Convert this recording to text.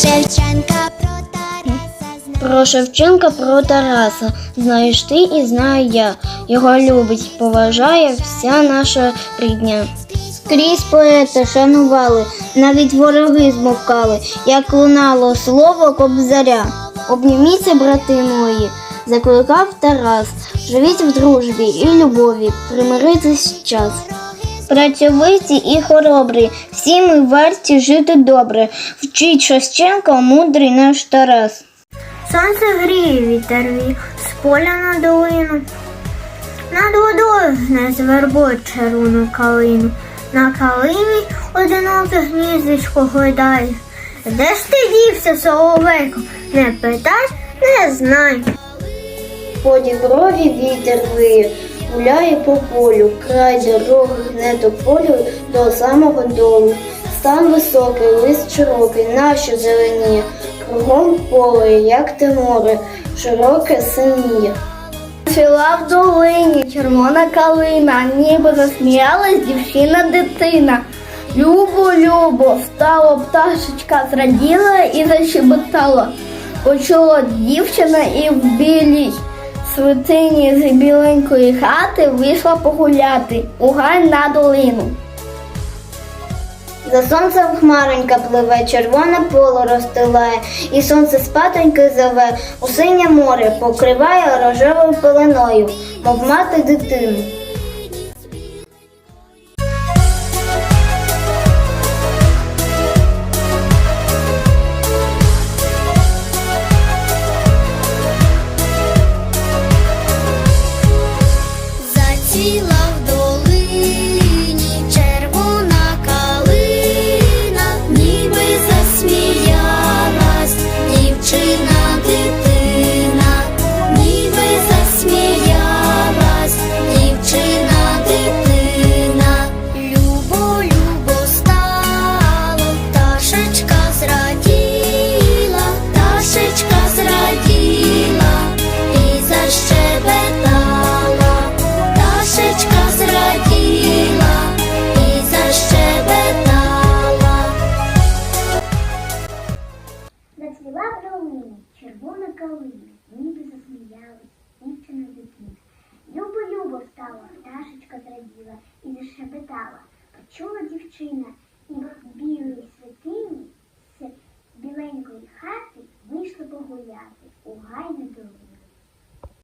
Шевченка про Тараса Про Шевченка про Тараса. Знаєш ти і знаю я. Його любить, поважає вся наша рідня. Крізь поета шанували, навіть вороги змовкали, як лунало слово кобзаря. Обніміться, брати мої, закликав Тарас. Живіть в дружбі і любові, примиритись час. Працьовиті і хоробрі, всі ми варті жити добре. Вчить Шевченка, мудрий наш Тарас. Сонце гріє вітер з поля на долину. Над водою гне з вербою червону калину. На калині одиноке гніздечко гойдає. Де ж ти дівся, соловейко? Не питай, не знай. По діброві вітер виє, гуляє по полю, край дороги гне до полю до самого долу. Стан високий, лист широкий, нащо зеленіє, кругом поле, як те море, широке синіє. Жила в долині червона калина, ніби засміялась дівчина дитина. Любо, любо, встала пташечка, зраділа і защебетала. Почула дівчина і в білій свитині з біленької хати вийшла погуляти у гай на долину. За сонцем хмаронька пливе, червоне поле розстилає, і сонце спатоньки зове, у синє море покриває рожевою пеленою, мов мати дитину. калини, ніби засміялись, дівчина з дитинка. Любо-любо встала, пташечка зраділа і зашепетала. Почула дівчина і білий